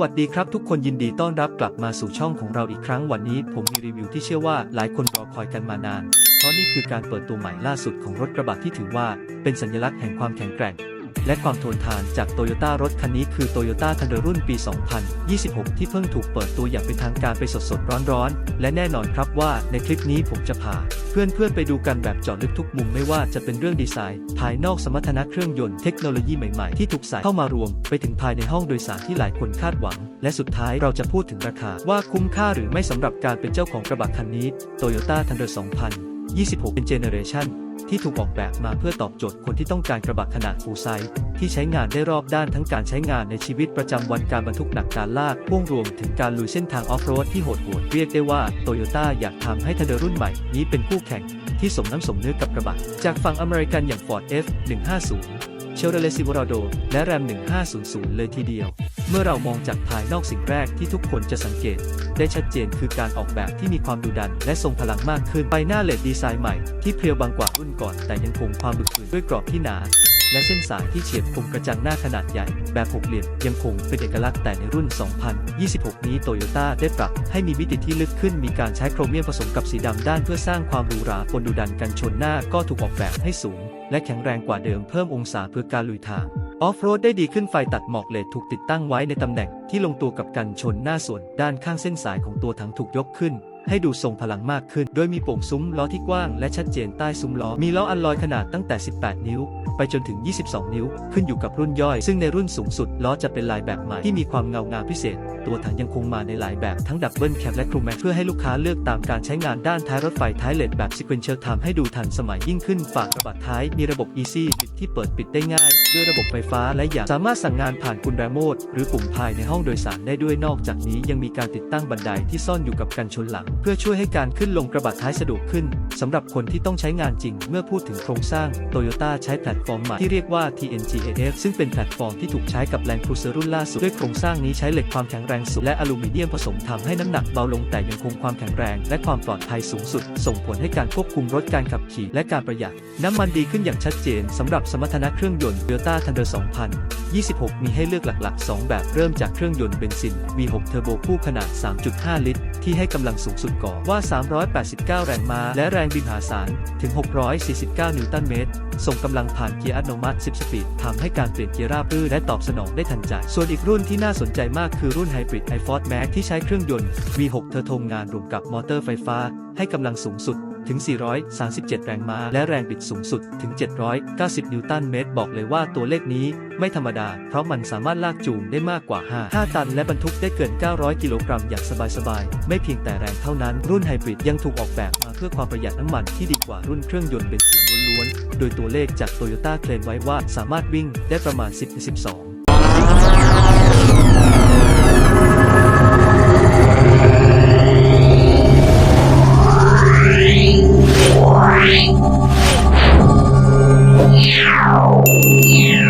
วัสดีครับทุกคนยินดีต้อนรับกลับมาสู่ช่องของเราอีกครั้งวันนี้ ผมมีรีวิวที่เชื่อว่าหลายคนรอคอยกันมานาน เพราะนี่คือการเปิดตัวใหม่ล่าสุดของรถกระบะที่ถือว่าเป็นสัญลักษณ์แห่งความแข็งแกร่ง และความทนทานจากโตโยต้ารถคันนี้คือ Toyota Thunder รุ่นปี 2026 ที่เพิ่งถูกเปิดตัวอย่างเป็นทางการไปสดๆ ร้อนๆ และแน่นอนครับว่าในคลิปนี้ผมจะพา เพื่อนๆ ไปดูกันแบบเจาะลึกทุกมุมไม่ว่าจะเป็นเรื่องดีไซน์ ภายนอกสมรรถนะเครื่องยนต์เทคโนโลยีใหม่ๆ ที่ถูกใส่เข้ามารวม ไปถึงภายในห้องโดยสารที่หลายคนคาดหวัง และสุดท้ายเราจะพูดถึงราคาว่าคุ้มค่าหรือไม่สำหรับการเป็นเจ้าของกระบะคันนี้ Toyota Thunder 2026 เป็นเจเนอเรชั่น ที่ถูกออกแบบมาเพื่อตอบโจทย์คนที่ต้องการกระบะขนาดฟูลไซส์ที่ใช้งานได้รอบด้านทั้งการใช้งานในชีวิตประจำวันการบรรทุกหนักการลากพ่วงรวมถึงการลุยเส้นทางออฟโรดที่โหดโหดเรียกได้ว่าโตโยต้าอยากทำให้ทันเดอร์รุ่นใหม่นี้เป็นคู่แข่งที่สมน้ำสมเนื้อกับกระบะ จากฝั่งอเมริกันอย่าง Ford F150 เชลเลซิว r ราโดและแรม 1500 เลยทีเดียว มื่อเรามองจากภายนอกสิ่งแรกที่ทุกคนจะสังเกต ได้ชัดเจนคือการออกแบบที่มีความดุดัน และทรงพลังมากขึ้น ไปหน้าเลดดีไซน์ใหม่ที่เพรียวบางกว่ารุ่นก่อน แต่ยังคงความดุดื่นด้วยกรอบที่หนา และเส้นสายที่เฉียบคมกระจังหน้าขนาดใหญ่ แบบหกเหลี่ยมยังคงเป็นเอกลักษณ์แต่ในรุ่น 2026 นี้โตโยต้าได้ปรับให้มีมิติที่ลึกขึ้น มีการใช้โครเมียมผสมกับสีดำด้านเพื่อสร้างความหรูหราปนดุดันกันชนหน้าก็ถูกออกแบบให้สูง และแข็งแรงกว่าเดิมเพิ่มองศาเพื่อการลุยทาง ออฟโรดได้ดีขึ้นไฟตัดหมอกเลดถูกติดตั้งไว้ในตำแหน่งที่ลงตัวกับกันชนหน้าส่วนด้านข้างเส้นสายของตัวถังถูกยกขึ้น ให้ดูทรงพลังมากขึ้น โดยมีโป่งซุ้มล้อที่กว้างและชัดเจนใต้ซุ้มล้อมีล้ออัลลอยขนาดตั้งแต่ 18 นิ้ว ไปจนถึง 22 นิ้ว ขึ้นอยู่กับรุ่นย่อย ซึ่งในรุ่นสูงสุดล้อจะเป็นลายแบบใหม่ที่มีความเงางามพิเศษ ตัวถังยังคงมาในหลายแบบทั้งดับเบิลแคปและครูแม็กเพื่อให้ลูกค้าเลือกตามการใช้งานด้านท้ายรถไฟท้ายเลดแบบ sequential ทำให้ดูทันสมัยยิ่งขึ้นฝากระบะท้ายมีระบบ Easy ปิดที่เปิดปิดได้ง่าย ด้วยระบบไฟฟ้าและอย่างสามารถสั่งงานผ่านกุญแจโมดหรือปุ่มภายในห้องโดยสารได้ด้วยนอกจากนี้ยังมีการติดตั้งบันไดที่ซ่อนอยู่กับกันชนหลัง เพื่อช่วยให้การขึ้นลงกระบะท้ายสะดวกขึ้นสำหรับคนที่ต้องใช้งานจริง เมื่อพูดถึงโครงสร้าง Toyota ใช้แพลตฟอร์มใหม่ที่เรียกว่า TNGAF ซึ่งเป็นแพลตฟอร์มที่ถูกใช้กับ Land Cruiser รุ่นล่าสุด ด้วยโครงสร้างนี้ใช้เหล็กความแข็งแรงสูงและอลูมิเนียมผสมทำให้น้ำหนักเบาลงแต่ยังคงความแข็งแรง และความปลอดภัยสูงสุด ส่งผลให้การควบคุมรถการขับขี่และการประหยัด น้ำมันดีขึ้นอย่างชัดเจนสำหรับสมรรถนะเครื่องยนต์ Toyota Thunder 2026 มีให้เลือกหลักๆ 2 แบบเริ่มจากเครื่องยนต์เบนซิน V6 Turbo คู่ขนาด 3.5 ลิตร ที่ให้กำลังสูงสุดก่อว่า 389 แรงม้า และแรงบินมหาศาล ถึง 649 นิวตันเมตร ส่งกำลังผ่านเกียร์อัตโนมัติ 10 สปีดทำให้การเปลี่ยนเกียร์ราบรื่นและตอบสนองได้ทันใจ ส่วนอีกรุ่นที่น่าสนใจมากคือรุ่นไฮบริด iForce Max ที่ใช้เครื่องยนต์ V6 เทอร์โทงานรวมกับมอเตอร์ไฟฟ้า ให้กำลังสูงสุด ถึง 437 แรงม้า และแรงบิดสูงสุดถึง 790 นิวตันเมตร บอกเลยว่าตัวเลขนี้ไม่ธรรมดา เพราะมันสามารถลากจูงได้มากกว่า 5 5 ตันและบรรทุกได้เกิน 900 กิโลกรัมอย่างสบายๆ ไม่เพียงแต่แรงเท่านั้น รุ่นไฮบริดยังถูกออกแบบมาเพื่อความประหยัดน้ำมันที่ดีกว่ารุ่นเครื่องยนต์เบนซินล้วนๆ โดยตัวเลขจากโตโยต้าเคลมไว้ว่าสามารถวิ่งได้ประมาณ 10-12 Yeah.